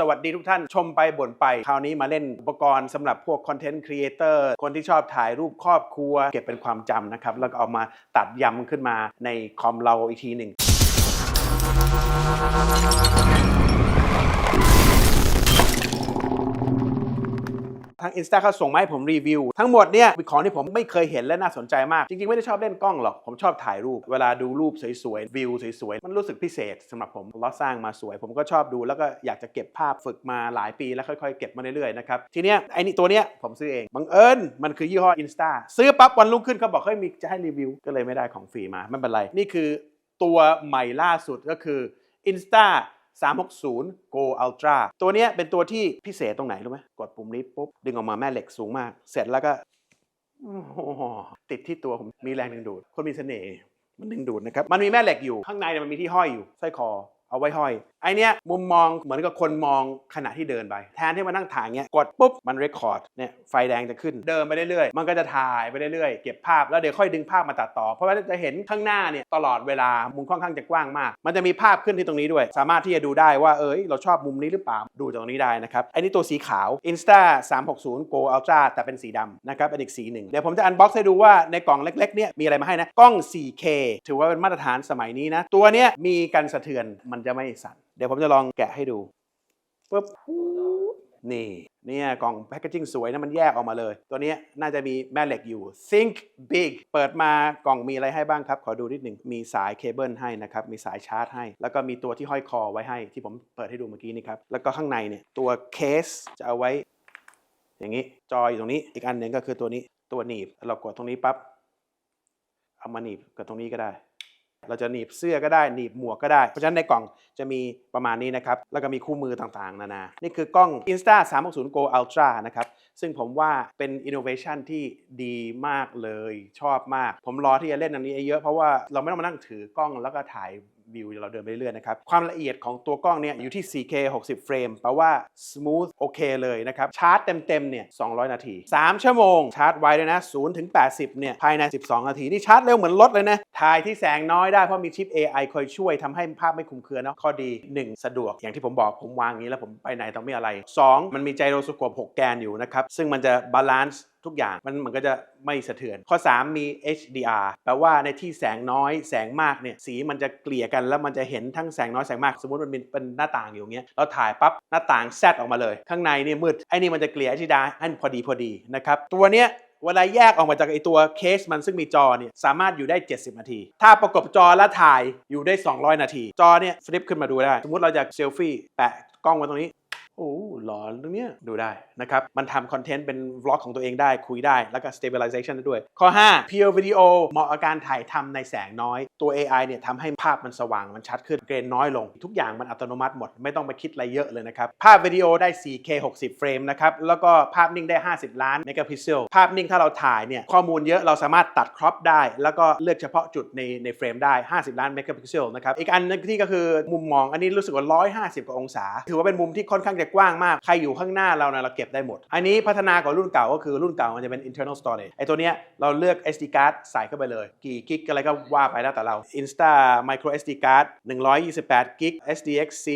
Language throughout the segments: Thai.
สวัสดีทุกท่านชมไปบ่นไป คราวนี้มาเล่นอุปกรณ์สำหรับพวกคอนเทนต์ครีเอเตอร์คนที่ชอบถ่ายรูปครอบครัว เก็บเป็นความจำนะครับ แล้วก็เอามาตัดยำขึ้นมาในคอมเราอีกทีหนึ่ง ทางอินสตาเขาส่งมาให้ผมรีวิว ทั้งหมดเนี่ยเป็นของที่ผมไม่เคยเห็นและน่าสนใจมาก จริงๆ ไม่ได้ชอบเล่นกล้องหรอก ผมชอบถ่ายรูป เวลาดูรูปสวยๆ วิวสวยๆ มันรู้สึกพิเศษสำหรับผมเราสร้างมาสวย ผมก็ชอบดูแล้วก็อยากจะเก็บภาพฝึกมาหลายปีแล้วค่อยๆ เก็บมาเรื่อยๆ นะครับ ทีเนี้ยไอ้นี่ตัวเนี้ยผมซื้อเองบังเอิญมันคือยี่ห้ออินสตาซื้อปั๊บวันรุ่งขึ้นเขาบอกเฮ้ยมีจะให้รีวิวก็เลยไม่ได้ของฟรีมาไม่เป็นไรนี่คือตัวใหม่ล่าสุดก็คือ Insta 360 Go Ultra ตัวนี้เป็นตัวที่พิเศษตรงไหนรู้ไหมกดปุ่มนี้ปุ๊บ ดึงออกมาแม่เหล็กสูงมาก เสร็จแล้วก็ติดที่ตัวผมมีแรงดึงดูด คนมีเสน่ห์มันดึงดูดนะครับ มันมีแม่เหล็กอยู่ข้างในมันมีที่ห้อยอยู่สร้อยคอเอาไว้ห้อย ไอเนี้ยมุมมองเหมือนกับคนมองขณะที่เดินไป แทนที่มานั่งถ่ายเงี้ยกดปุ๊บมันเรคคอร์ดเนี่ยไฟแดงจะขึ้นเดินไปเรื่อยๆ มันก็จะถ่ายไปเรื่อยๆ เก็บภาพแล้วเดี๋ยวค่อยดึงภาพมาตัดต่อ เพราะว่าจะเห็นข้างหน้าเนี่ยตลอดเวลามุมค่อนข้างจะกว้างมาก มันจะมีภาพขึ้นที่ตรงนี้ด้วย สามารถที่จะดูได้ว่าเอ้ยเราชอบมุมนี้หรือเปล่าดูจากตรงนี้ได้นะครับไอ้นี่ตัวสีขาว Insta 360 Go Ultra แต่เป็นสีดำนะครับเป็นอีกสีหนึ่งเดี๋ยวผมจะอันบ็อกซ์ให้ดูว่าในกล่องเล็กๆเนี่ยมีอะไรมาให้นะกล้อง 4K ถือว่าเป็นมาตรฐานสมัยนี้นะตัวเนี้ยมีกันสะเทือนมันจะไม่สั่นเดี๋ยวผมจะลองแกะให้ดูปุ๊บนี่เนี่ยกล่องแพคเกจิ้งสวยนะมันแยกออกมาเลย ตัวเนี้ยน่าจะมีแม่เหล็กอยู่ Think Big เปิดมากล่องมีอะไรให้บ้างครับ ขอดูนิดหนึ่งมีสายเคเบิลให้นะครับ มีสายชาร์จให้ แล้วก็มีตัวที่ห้อยคอไว้ให้ที่ผมเปิดให้ดูเมื่อกี้นี่ครับ แล้วก็ข้างในเนี่ยตัวเคสจะเอาไว้ อย่างนี้จออยู่ตรงนี้อีกอันหนึ่งก็คือตัวนี้ตัวหนีบเรากดตรงนี้ปั๊บเอามาหนีบกับตรงนี้ก็ได้ เราจะหนีบเสื้อก็ได้หนีบหมวกก็ได้ เพราะฉะนั้นในกล่องจะมีประมาณนี้นะครับ แล้วก็มีคู่มือต่างๆ นานา นี่คือกล้อง Insta 360 Go Ultra นะครับ ซึ่งผมว่าเป็น innovation ที่ดีมากเลยชอบมาก ผมรอที่จะเล่นอันนี้เยอะเพราะว่าเราไม่ต้องมานั่งถือกล้องแล้วก็ถ่าย วิวเราเดินไปเรื่อยๆนะครับ ความละเอียดของตัวกล้องเนี่ยอยู่ที่ 4K 60 เฟรมแปลว่า smooth โอเคเลยนะครับ ชาร์จเต็มๆเนี่ย 200 นาที 3 ชั่วโมง ชาร์จไวเลยนะ0ถึง 80 เนี่ย ภายใน 12 นาที นี่ชาร์จเร็วเหมือนรถเลยนะ ถ่ายที่แสงน้อยได้ เพราะมีชิป AI คอยช่วยทำให้ภาพไม่คุมเครือเนาะข้อดี 1 สะดวกอย่างที่ผมบอกผมวางอย่างนี้แล้วผมไปไหนต้องไม่อะไร 2 มันมีไจโรสโคป6 แกนอยู่นะครับซึ่งมันจะบาลานซ์ ทุกอย่างมันมันก็จะไม่สะเทือน ข้อ 3 มี HDR แปลว่าในที่แสงน้อยแสงมากเนี่ยสีมันจะเกลี่ยกันแล้วมันจะเห็นทั้งแสงน้อยแสงมาก สมมติมันเป็นหน้าต่างอยู่างเงี้ยเราถ่ายปั๊บหน้าต่างแซดออกมาเลย ข้างในนี่มืดไอ้นี่มันจะเกลี่ย HDR ให้พอดีพอดีนะครับตัวเนี้ยเวลาแยกออกมาจากไอตัวเคสมันซึ่งมีจอเนี่ยสามารถอยู่ได้ 70 นาที ถ้าประกบจอและถ่ายอยู่ได้ 200 นาที จอเนี่ยฟลิปขึ้นมาดูได้ สมมติเราจะเซลฟี่แปะกล้องไว้ตรงนี้ โอ้หลอนตรงเนี้ยดูได้นะครับ มันทำคอนเทนต์เป็นวล็อกของตัวเองได้คุยได้ แล้วก็ stabilization ได้ด้วย ข้อ 5 Pure Video เหมาะกับการถ่ายทำในแสงน้อย ตัว AI เนี่ยทำให้ภาพมันสว่างมันชัดขึ้นเกรนน้อยลง ทุกอย่างมันอัตโนมัติหมด ไม่ต้องไปคิดอะไรเยอะเลยนะครับ ภาพวิดีโอได้ 4K 60 เฟรมนะครับ แล้วก็ภาพนิ่งได้ 50 ล้านเมกะพิกเซลภาพนิ่งถ้าเราถ่ายเนี่ยข้อมูลเยอะเราสามารถตัดครอปได้ แล้วก็เลือกเฉพาะจุดในในเฟรมได้ 50 ล้านเมกะพิกเซลนะครับอีกอันนึงที่ก็คือมุมมองอันนี้รู้สึกว่า 150 กว่าองศา ถือว่าเป็นมุมที่ค่อนข้างจะกว้างมาก ใครอยู่ข้างหน้าเรานะเราเก็บได้หมด อันนี้พัฒนากว่ารุ่นเก่าก็คือรุ่นเก่ามันจะเป็น internal storage ไอ้ตัวเนี้ยเราเลือก SD card ใส่เข้าไปเลย กี่กิกอะไรก็ว่าไปแล้วแต่เรา Insta micro SD card 128กิก SDXC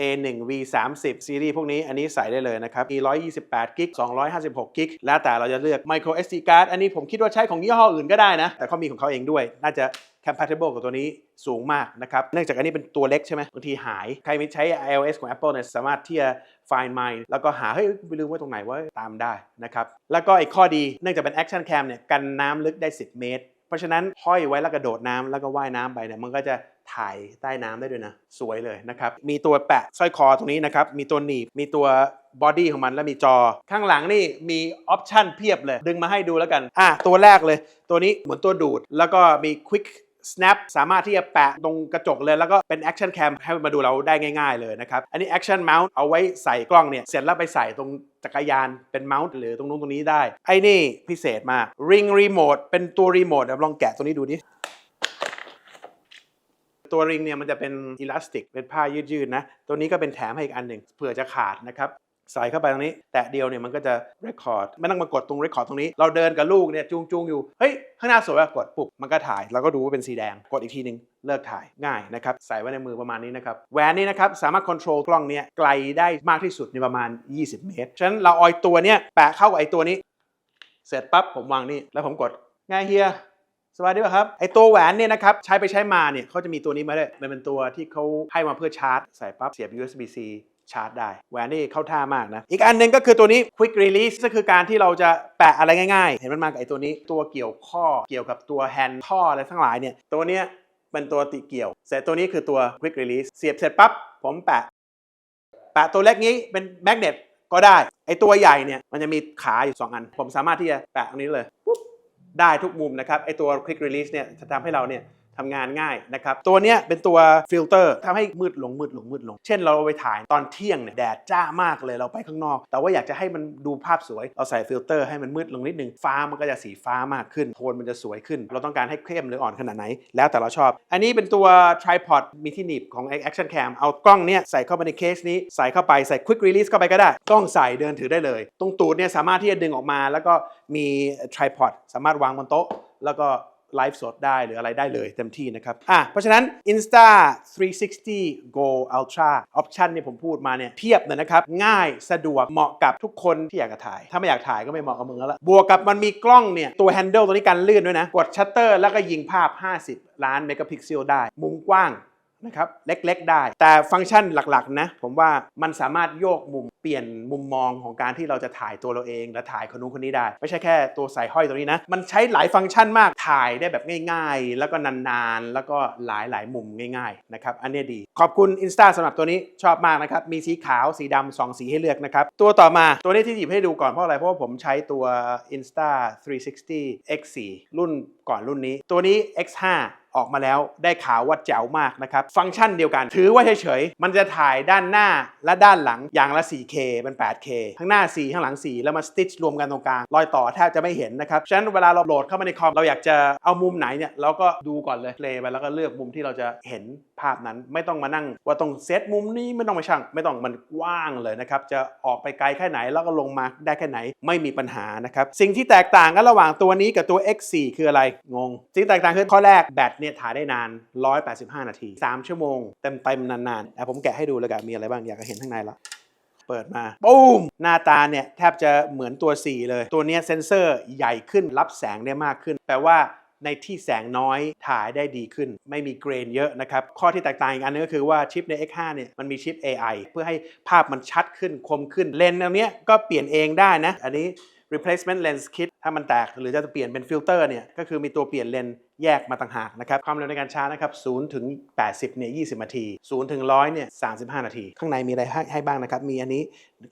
A1 V30 ซีรีส์พวกนี้อันนี้ใส่ได้เลยนะครับมี128กิก256กิกแล้วแต่เราจะเลือก micro SD card อันนี้ผมคิดว่าใช้ของยี่ห้ออื่นก็ได้นะ แต่เขามีของเขาเองด้วย น่าจะ compatible กับตัวนี้สูงมากนะครับ เนื่องจากอันนี้เป็นตัวเล็กใช่ไหมบางทีหาย ใครไม่ใช้ iOS ของ Apple เนี่ยสามารถที่จะ find my แล้วก็หา เฮ้ยไปลืมไว้ตรงไหนว่าตามได้นะครับ แล้วก็อีกข้อดีเนื่องจากเป็น action cam เนี่ยกันน้ำลึกได้ 10 เมตร เพราะฉะนั้นห้อยไว้แล้วกระโดดน้ำแล้วก็ว่ายน้ำไปเนี่ยมันก็จะถ่ายใต้น้ำได้ด้วยนะ สวยเลยนะครับ มีตัวแปะสร้อยคอตรงนี้นะครับ มีตัวหนีบ มีตัวบอดี้ของมันแล้วมีจอ ข้างหลังนี่มีออปชันเพียบเลย ดึงมาให้ดูแล้วกัน อะ ตัวแรกเลย ตัวนี้เหมือนตัวดูด แล้วก็มี quick snap สามารถที่จะแปะตรงกระจกเลย แล้วก็เป็น action cam ให้มาดูเราได้ง่าย ๆเลยนะครับ อันนี้ action mount เอาไว้ใส่กล้องเนี่ย เสร็จแล้วไปใส่ตรงจักรยานเป็น mount หรือตรงนู้นตรงนี้ได้ ไอ้นี่พิเศษมาก ring remote เป็นตัวรีโมทเดี๋ยวลองแกะตัวนี้ดูดิตัวริงเนี่ยมันจะเป็นอิลาสติกเป็นผ้ายืดๆนะ ตัวนี้ก็เป็นแถมให้อีกอันหนึ่งเผื่อจะขาดนะครับ ใส่เข้าไปตรงนี้ แตะเดียวเนี่ยมันก็จะ record ไม่ต้องมากดตรง record ตรงนี้ เราเดินกับลูกเนี่ยจูงจูงอยู่ เฮ้ย ข้างหน้าสวยอะกดปุ๊บ มันก็ถ่าย เราก็ดูว่าเป็นสีแดง กดอีกทีหนึง เลิกถ่ายง่ายนะครับ ใส่ไว้ในมือประมาณนี้นะครับแหวนนี้นะครับสามารถ control กล้องเนี้ยไกลได้มากที่สุดในประมาณ 20 เมตรฉะนั้นเราออ้ตัวเนี้ยแปะเข้ากับไอ้ตัวนี้ เสร็จปั๊บผมวางนี่แล้วผมกดง่ายเฮียสวัสดีครับไอตัวแหวนเนี่ยนะครับใช้ไปใช้มาเนี่ยเขาจะมีตัวนี้มาด้วยมันเป็นตัวที่เขาให้มาเพื่อชาร์จ ใส่ปั๊บเสียบ USB-C ชาร์จได้แหวนนี่เข้าท่ามากนะ อีกอันหนึ่งก็คือตัวนี้ Quick Release ก็คือการที่เราจะแปะอะไรง่ายๆ เห็นมันมากับไอตัวนี้ตัวเกี่ยวข้อเกี่ยวกับตัวแฮนด์ท่ออะไรทั้งหลายเนี่ยตัวเนี้ยเป็นตัวติเกี่ยวเสร็จตัวนี้คือตัว Quick Release เสียบเสร็จปั๊บผมแปะ แปะตัวเล็กนี้เป็นแมกเนตก็ได้ ไอตัวใหญ่เนี่ยมันจะมีขาอยู่ 2 อัน ผมสามารถที่จะแปะตรงนี้เลยปุ๊บได้ทุกมุมนะครับไอตัว Quick Release เนี่ยจะทำให้เราเนี่ย ทำงานง่ายนะครับ ตัวเนี้ยเป็นตัวฟิลเตอร์ทำให้มืดลงมืดลงมืดลง เช่นเราไปถ่ายตอนเที่ยงเนี่ยแดดจ้ามากเลยเราไปข้างนอก แต่ว่าอยากจะให้มันดูภาพสวย เราใส่ฟิลเตอร์ให้มันมืดลงนิดนึง ฟ้ามันก็จะสีฟ้ามากขึ้น โทนมันจะสวยขึ้น เราต้องการให้เข้มหรืออ่อนขนาดไหน แล้วแต่เราชอบ อันนี้เป็นตัว tripod มีที่หนีบของ action cam เอากล้องเนี่ยใส่เข้าไปในเคสนี้ใส่เข้าไปใส่ quick release เข้าไปก็ได้ กล้องใส่เดินถือได้เลย ตรงตูดเนี่ยสามารถที่จะดึงออกมา แล้วก็มี tripod สามารถวางบนโต๊ะแล้วก็ ไลฟ์สดได้หรืออะไรได้เลยเต็มที่นะครับอะเพราะฉะนั้น Insta 360 Go Ultra ออปชันเนี่ยผมพูดมาเนี่ยเพียบเลยนะครับ ง่ายสะดวกเหมาะกับทุกคนที่อยากจะถ่าย ถ้าไม่อยากถ่ายก็ไม่เหมาะกับมึงแล้วละบวกกับมันมีกล้องเนี่ยตัวแฮนเดิลตัวนี้การลื่นด้วยนะ กดชัตเตอร์แล้วก็ยิงภาพ 50 ล้านเมกะพิกเซลได้ มุมกว้าง นะครับเล็กๆได้ แต่ฟังก์ชันหลักๆนะผมว่ามันสามารถโยกมุมเปลี่ยนมุมมองของการที่เราจะถ่ายตัวเราเอง และถ่ายคนนู้นคนนี้ได้ ไม่ใช่แค่ตัวใส่ห้อยตัวนี้นะ มันใช้หลายฟังก์ชันมากถ่ายได้แบบง่าย ๆ แล้วก็นานๆ แล้วก็หลายๆ มุมง่ายๆนะครับอันนี้ดี ขอบคุณ Insta สำหรับตัวนี้ชอบมากนะครับมีสีขาวสีดำสองสีให้เลือกนะครับตัวต่อมาตัวนี้ที่หยิบให้ดูก่อนเพราะอะไรเพราะว่าผมใช้ตัว Insta 360 X4 รุ่น ก่อนรุ่นนี้ ตัวนี้ X5 ออกมาแล้วได้ข่าวว่าแจ๋วมากนะครับ ฟังก์ชันเดียวกัน ถือว่าเฉยๆ มันจะถ่ายด้านหน้าและด้านหลังอย่างละ 4K เป็น 8K ข้างหน้า 4 ข้างหลัง 4 แล้วมาสติชรวมกันตรงกลาง รอยต่อแทบจะไม่เห็นนะครับ ฉะนั้นเวลาเราโหลดเข้ามาในคอม เราอยากจะเอามุมไหนเนี่ย เราก็ดูก่อนเลยเพลย์ไปแล้วก็เลือกมุมที่เราจะเห็นภาพนั้น ไม่ต้องมานั่ง ว่าต้องเซตมุมนี้ไม่ต้องมาช่าง ไม่ต้องมันกว้างเลยนะครับ จะออกไปไกลแค่ไหนแล้วก็ลงมาได้แค่ไหนไม่มีปัญหานะครับ สิ่งที่แตกต่างกันระหว่างตัวนี้กับตัว X4 คืออะไรงงสิ่งแตกต่างคือข้อแรกแบตเนี่ยถ่ายได้นาน 185 นาที 3 ชั่วโมง เต็มเต็มๆนานๆอ่ผมแกะให้ดูเลยกันมีอะไรบ้างอยากจะเห็นข้างในละเปิดมาปุ้ม หน้าตาเนี่ย แทบจะเหมือนตัว 4 เลย ตัวเนี้ยเซนเซอร์ใหญ่ขึ้นรับแสงได้มากขึ้น แปลว่าในที่แสงน้อยถ่ายได้ดีขึ้น ไม่มีเกรนเยอะนะครับ ข้อที่แตกต่างอีกอันนึงก็คือว่าชิปใน X5 เนี่ยมันมีชิป AI เพื่อให้ภาพมันชัดขึ้นคมขึ้นเลนส์อันเนี้ยก็เปลี่ยนเองได้นะ อันนี้ replacement lens kit ถ้ามันแตกหรือจะเปลี่ยนเป็นฟิลเตอร์เนี่ยก็คือมีตัวเปลี่ยนเลนแยกมาต่างหากนะครับ ความเร็วในการชาร์จนะครับ0ถึง 80 เนี่ย 20 นาที0ถึง 100 เนี่ย 35 นาที ข้างในมีอะไรให้ให้บ้างนะครับ มีอันนี้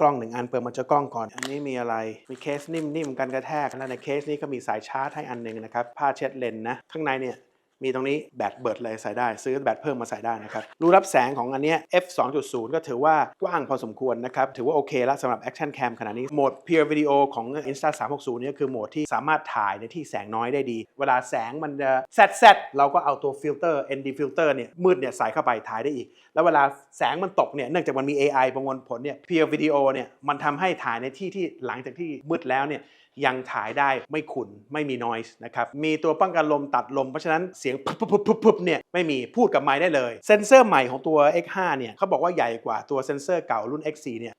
กล้องหนึ่งอันเปิดมาเจะกล้องก่อน อันนี้มีอะไร มีเคสนิ่มๆกันกระแทก แล้วในเคสนี้ก็มีสายชาร์จให้อันหนึ่งนะครับ ผ้าเช็ดเลนนะ ข้างในเนี่ย มีตรงนี้แบตเบิดเลยใส่ได้ ซื้อแบตเพิ่มมาใส่ได้นะครับ รูรับแสงของอันนี้ f 2.0 ก็ถือว่ากว้างพอสมควรนะครับ ถือว่าโอเคแล้วสำหรับ Action Cam ขนาดนี้ โหมด Pure Video ของ Insta 360นี่คือโหมดที่สามารถถ่ายในที่แสงน้อยได้ดี เวลาแสงมันจะแซดแซดเราก็เอาตัวฟิลเตอร์ ND filter เนี่ยมืดเนี่ยใส่เข้าไปถ่ายได้อีก แล้วเวลาแสงมันตกเนี่ยเนื่องจากมันมี AI ประมวลผลเนี่ย Pure Video เนี่ยมันทำให้ถ่ายในที่ที่หลังจากที่มืดแล้วเนี่ย ยังถ่ายได้ไม่ขุ่นไม่มี noise นะครับมีตัวป้องกันลมตัดลมเพราะฉะนั้นเสียงปุ๊บปุ๊บปุ๊บปุ๊บเนี่ย ไม่มีพูดกับไมค์ได้เลยเซนเซอร์ใหม่ของตัว X5 เนี่ยเขาบอกว่าใหญ่กว่าตัวเซนเซอร์เก่ารุ่น X4 เนี่ย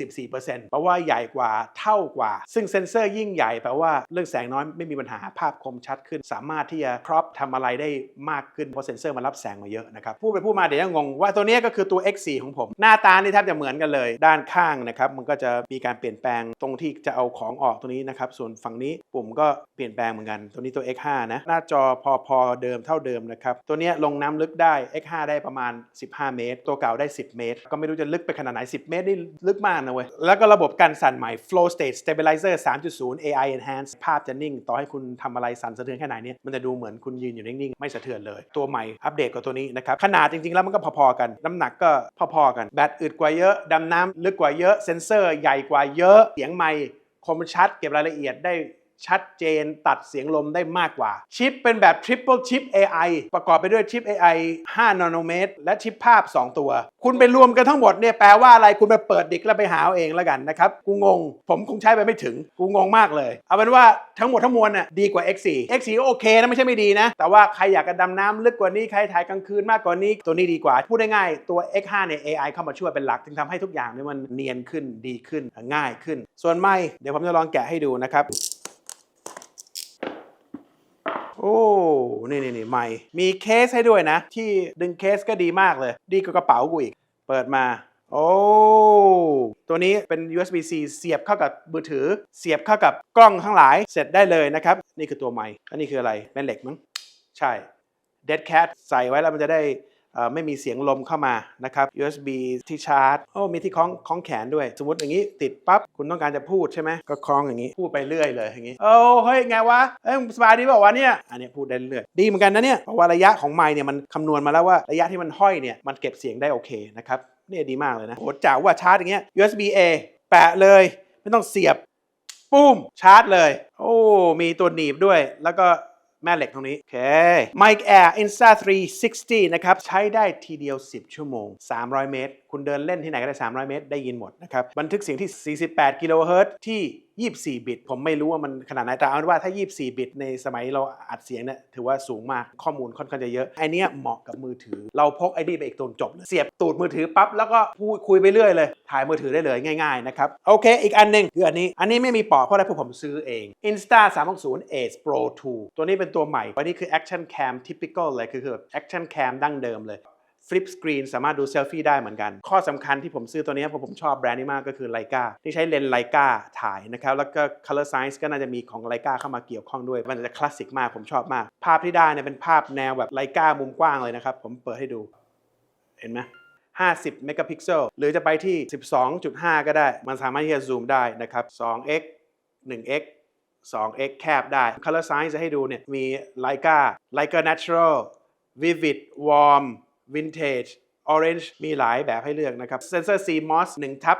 144%แปลว่าใหญ่กว่าเท่ากว่า ซึ่งเซนเซอร์ยิ่งใหญ่แปลว่าเรื่องแสงน้อยไม่มีปัญหาภาพคมชัดขึ้น สามารถที่จะครอปทำอะไรได้มากขึ้นเพราะเซนเซอร์มันรับแสงมาเยอะนะครับพูดไปพูดมาเดี๋ยวจะงงว่าตัวนี้ก็คือตัว X4 ของผม หน้าตานี่แทบจะเหมือนกันเลย ด้านข้างนะครับมันก็จะมีการเปลี่ยนแปลงตรงที่จะเอาของออกตรงนี้นะครับส่วนฝั่งนี้ปุ่มก็เปลี่ยนแปลงเหมือนกัน ตัวนี้ตัว X5 นะหน้าจอพอพอเดิมเท่าเดิมนะครับตัวเนี้ยลงน้ำลึกได้ X5 ได้ประมาณ 15 เมตร ตัวเก่าได้ 10 เมตร ก็ไม่รู้จะลึกไปขนาดไหน 10 เมตรนี่ลึกมากนะเว้ย แล้วก็ระบบการสั่นใหม่ Flow State Stabilizer 3.0 AI Enhanced ภาพจะนิ่ง ต่อให้คุณทำอะไรสั่นสะเทือนแค่ไหนเนี่ยมันจะดูเหมือนคุณยืนอยู่นิ่งๆ ไม่สะเทือนเลย ตัวใหม่อัปเดตกว่าตัวนี้นะครับขนาดจริงๆแล้วมันก็พอๆกันน้ำหนักก็พอๆกันแบตอึดกว่าเยอะดำน้ำลึกกว่าเยอะเซนเซอร์ใหญ่กว่าเยอะเสียงไมคคมชัดเก็บรายละเอียดได้ ชัดเจนตัดเสียงลมได้มากกว่า ชิปเป็นแบบ Triple Chip AI ประกอบไปด้วยชิป AI 5นาโนเมตรและชิปภาพ 2 ตัว คุณไปรวมกันทั้งหมดเนี่ยแปลว่าอะไรคุณไปเปิดดิกแล้วไปหาเอาเองแล้วกันนะครับ กูงง ผมคงใช้ไปไม่ถึง กูงงมากเลย เอาเป็นว่าทั้งหมดทั้งมวลน่ะดีกว่า X4 X4 ก็โอเคนะไม่ใช่ไม่ดีนะ แต่ว่าใครอยากจะดำน้ำลึกกว่านี้ใครถ่ายกลางคืนมากกว่านี้ตัวนี้ดีกว่าพูดง่ายๆตัว X5 เนี่ย AI เข้ามาช่วยเป็นหลัก จึงทำให้ทุกอย่างเนี่ยมันเนียนขึ้นดีขึ้นง่ายขึ้น ส่วนไม่เดี๋ยวผมจะลองแกะให้ดูนะครับ อ้นี่นี่นี่ใหม่ มีเคสให้ด้วยนะ ที่ดึงเคสก็ดีมากเลย ดีกว่ากระเป๋ากูอีก เปิดมา โอ้ ตัวนี้เป็น USB-C เสียบเข้ากับมือถือ เสียบเข้ากับกล้องทั้งหลาย เสร็จได้เลยนะครับ นี่คือตัวใหม่อันนี้คืออะไรแม่เหล็กมั้ง ใช่ Dead Cat ใส่ไว้แล้วมันจะได้ ไม่มีเสียงลมเข้ามานะครับ USB ที่ชาร์จโอ้มีที่คล้องคล้องแขนด้วย สมมติอย่างนี้ติดปั๊บคุณต้องการจะพูดใช่ไหมก็คล้องอย่างนี้พูดไปเรื่อยเลยอย่างนี้โอ้เฮ้ยไงวะเอ้ยสบายดีเปล่าวะเนี่ยอันนี้พูดได้เรื่อยดีเหมือนกันนะเนี่ยเพราะว่าระยะของไมค์เนี่ยมันคำนวณมาแล้วว่าระยะที่มันห้อยเนี่ยมันเก็บเสียงได้โอเคนะครับเนี่ยดีมากเลยนะโหจ๋าว่าชาร์จอย่างเงี้ย USB A แปะเลย ไม่ต้องเสียบปุ้มชาร์จเลย โอ้มีตัวหนีบด้วยแล้วก็ แม่เหล็กตรงนี้ โอเค Mic Air Insta 360 นะครับ ใช้ได้ทีเดียว 10 ชั่วโมง 300 เมตร คุณเดินเล่นที่ไหนก็ได้ 300 เมตร ได้ยินหมดนะครับ บันทึกเสียงที่ 48 กิโลเฮิรตซ์ที่ 24 บิต ผมไม่รู้ว่ามันขนาดไหน แต่เอาเป็นว่าถ้า 24 บิต ในสมัยเราอัดเสียงเนี่ยถือว่าสูงมาก ข้อมูลค่อนข้างจะเยอะ ไอเนี้ยเหมาะกับมือถือ เราพกไอ้นี่ไปอีกตัวจบเลยเสียบตูดมือถือปั๊บ แล้วก็พูดคุยไปเรื่อยเลย ถ่ายมือถือได้เลยง่ายๆนะครับ โอเค อีกอันหนึ่งคืออันนี้ อันนี้ไม่มีปอกเพราะอะไรเพราะผมซื้อเอง Insta 360 Ace Pro 2 ตัวนี้เป็นตัวใหม่อันนี้คือ Action Cam Typical เลย คือแบบ Action Cam ดั้งเดิมเลย ฟลิปสกรีนสามารถดูเซลฟี่ได้เหมือนกัน ข้อสำคัญที่ผมซื้อตัวนี้เพราะผมชอบแบรนด์นี้มากก็คือไลกาที่ใช้เลนส์ไลกาถ่ายนะครับ แล้วก็ Color Science ก็น่าจะมีของไลกาเข้ามาเกี่ยวข้องด้วย มันจะคลาสสิกมากผมชอบมาก ภาพที่ได้เนี่ยเป็นภาพแนวแบบไลกามุมกว้างเลยนะครับ ผมเปิดให้ดู เห็นไหม50เมกะพิกเซลหรือจะไปที่ 12.5 ก็ได้ มันสามารถที่จะซูมได้นะครับ 2x 1x 2x แคบได้ Color Science จะให้ดูเนี่ยมี Leica Leica Natural Vivid Warm Vintage Orange มีหลายแบบให้เลือกนะครับเซนเซอร์ CMOS 1ทับ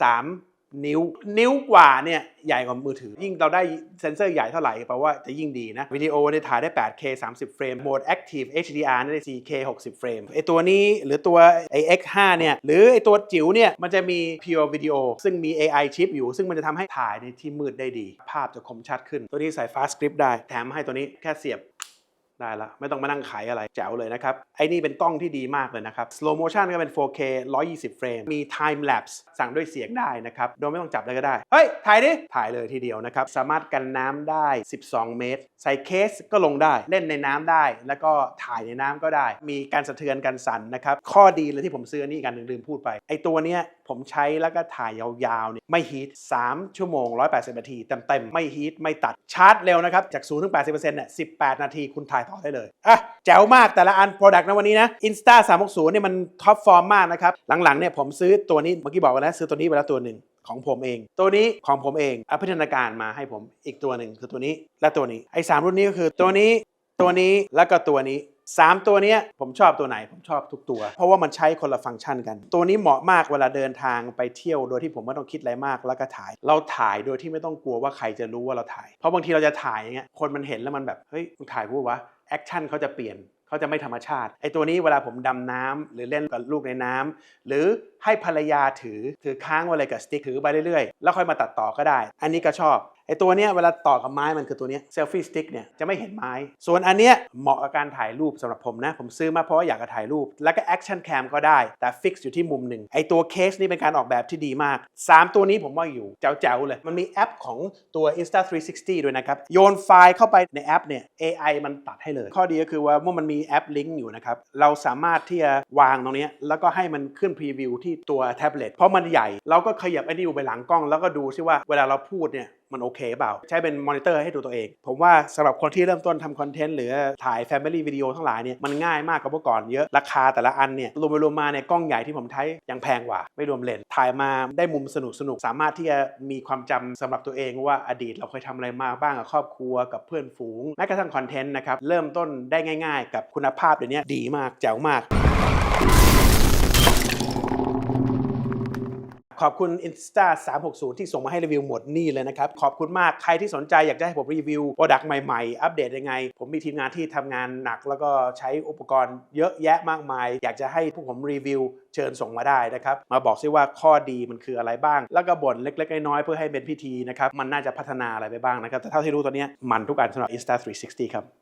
1.3 นิ้ว นิ้วกว่าเนี่ยใหญ่กว่ามือถือ ยิ่งเราได้เซนเซอร์ใหญ่เท่าไหร่แปลว่าจะยิ่งดีนะ วิดีโอเนี่ยถ่ายได้ 8K 30 เฟรม โหมด Active HDR เนี่ยได้ 4K 60 เฟรมไอตัวนี้หรือตัวไอ X5 เนี่ยหรือไอตัวจิ๋วเนี่ยมันจะมี Pure Video ซึ่งมี AI ชิปอยู่ ซึ่งมันจะทำให้ถ่ายในที่มืดได้ดี ภาพจะคมชัดขึ้น ตัวนี้ใส่ Fast Script ได้แถมให้ตัวนี้แค่เสียบ ได้ละไม่ต้องมานั่งไขอะไรแจ๋วเลยนะครับ ไอ้นี่เป็นกล้องที่ดีมากเลยนะครับ slow motion ก็เป็น 4K 120 เฟรม มี time lapse สั่งด้วยเสียงได้นะครับ โดยไม่ต้องจับเลยก็ได้ เฮ้ย ถ่ายดิ ถ่ายเลยทีเดียวนะครับ สามารถกันน้ำได้ 12 เมตร ใส่เคสก็ลงได้ เล่นในน้ำได้ แล้วก็ถ่ายในน้ำก็ได้ มีการสะเทือนกันสั่นนะครับ ข้อดีเลยที่ผมซื้ออันนี้อีกกันลืมพูดไป ไอ้ตัวเนี้ย ผมใช้แล้วก็ถ่ายยาวๆเนี่ยไม่ฮีท3ชั่วโมง 180 นาทีเต็มๆ ไม่ฮีทไม่ตัดชาร์จเร็วนะครับ จาก0ถึง 80%เนี่ย18 นาทีคุณถ่ายต่อได้เลย อะ แจ๋วมากแต่ละอัน Product นะวันนี้นะ Insta 360เนี่ยมันท็อปฟอร์มมากนะครับ หลังๆเนี่ยผมซื้อตัวนี้เมื่อกี้บอกไปแล้วซื้อตัวนี้ไปแล้วตัวหนึ่งของผมเอง ตัวนี้ของผมเองอพัฒนาการมาให้ผมอีกตัวหนึ่งคือตัวนี้และตัวนี้ไอ้สามรุ่นนี้ก็คือตัวนี้ตัวนี้แล้วก็ตัวนี้ 3 ตัวนี้ผมชอบตัวไหน ผมชอบทุกตัว เพราะว่ามันใช้คนละฟังก์ชันกัน ตัวนี้เหมาะมากเวลาเดินทางไปเที่ยวโดยที่ผมไม่ต้องคิดอะไรมากแล้วก็ถ่าย เราถ่ายโดยที่ไม่ต้องกลัวว่าใครจะรู้ว่าเราถ่าย เพราะบางทีเราจะถ่ายอย่างเงี้ยคนมันเห็นแล้วมันแบบเฮ้ยมึงถ่ายกูวะแอคชั่นเขาจะเปลี่ยนเขาจะไม่ธรรมชาติไอตัวนี้เวลาผมดำน้ำหรือเล่นกับลูกในน้ำหรือให้ภรรยาถือถือค้างไว้เลยกับสติ๊กถือไปเรื่อยๆ แล้วค่อยมาตัดต่อก็ได้ อันนี้ก็ชอบ ไอตัวเนี้ยเวลาต่อกับไม้มันคือตัวเนี้เซลฟี่สติ๊กเนี่ยจะไม่เห็นไม้ ส่วนอันเนี้ยเหมาะกับการถ่ายรูปสำหรับผมนะ ผมซื้อมาเพราะว่าอยากจะถ่ายรูป แล้วก็แอคชั่นแคมก็ได้ แต่ฟิกซ์อยู่ที่มุมหนึ่งไอตัวเคสนี่เป็นการออกแบบที่ดีมาก 3 ตัวนี้ผมว่าอยู่แจ๋วๆเลย มันมีแอปของตัว Insta 360 ด้วยนะครับ โยนไฟล์เข้าไปในแอปเนี่ย AI มันตัดให้เลย ข้อดีก็คือว่าเมื่อมันมีแอปลิงก์อยู่นะครับเราสามารถที่จะวางตรงนี้แล้วก็ให้มันขึ้นพรีวิวที่ตัวแท็บเล็ตเพราะมันใหญ่เราก็ขยับไอ้นี่อยู่ไปหลังกล้อง แล้วก็ดูซิว่าเวลาเราพูดเนี่ย มันโอเคเปล่า ใช้เป็นมอนิเตอร์ให้ดูตัวเอง ผมว่าสำหรับคนที่เริ่มต้นทำคอนเทนต์หรือถ่าย Family วิดีโอทั้งหลายเนี่ยมันง่ายมากกว่าเมื่อก่อนเยอะ ราคาแต่ละอันเนี่ยรวมไปรวมมาเนี่ยกล้องใหญ่ที่ผมใช้ยังแพงกว่า ไม่รวมเลนส์ถ่ายมาได้มุมสนุกสนุกสามารถที่จะมีความจำสำหรับตัวเองว่าอดีตเราเคยทำอะไรมาบ้างกับครอบครัวกับเพื่อนฝูงแม้กระทั่งคอนเทนต์นะครับเริ่มต้นได้ง่าย ๆ กับคุณภาพเดี๋ยวนี้ดีมากแจ๋วมาก ขอบคุณ Insta 360 ที่ส่งมาให้รีวิวหมดนี่เลยนะครับ ขอบคุณมากใครที่สนใจอยากจะให้ผมรีวิวโปรดักต์ใหม่ๆ อัปเดตยังไง ผมมีทีมงานที่ทำงานหนัก แล้วก็ใช้อุปกรณ์เยอะแยะมากมาย อยากจะให้พวกผมรีวิวเชิญส่งมาได้นะครับ มาบอกซิว่าข้อดีมันคืออะไรบ้าง แล้วก็บ่นเล็กๆ น้อยๆเพื่อให้เป็นพิธีนะครับ มันน่าจะพัฒนาอะไรไปบ้างนะครับ แต่เท่าที่รู้ตอนนี้มันทุกอันสำหรับ Insta 360 ครับ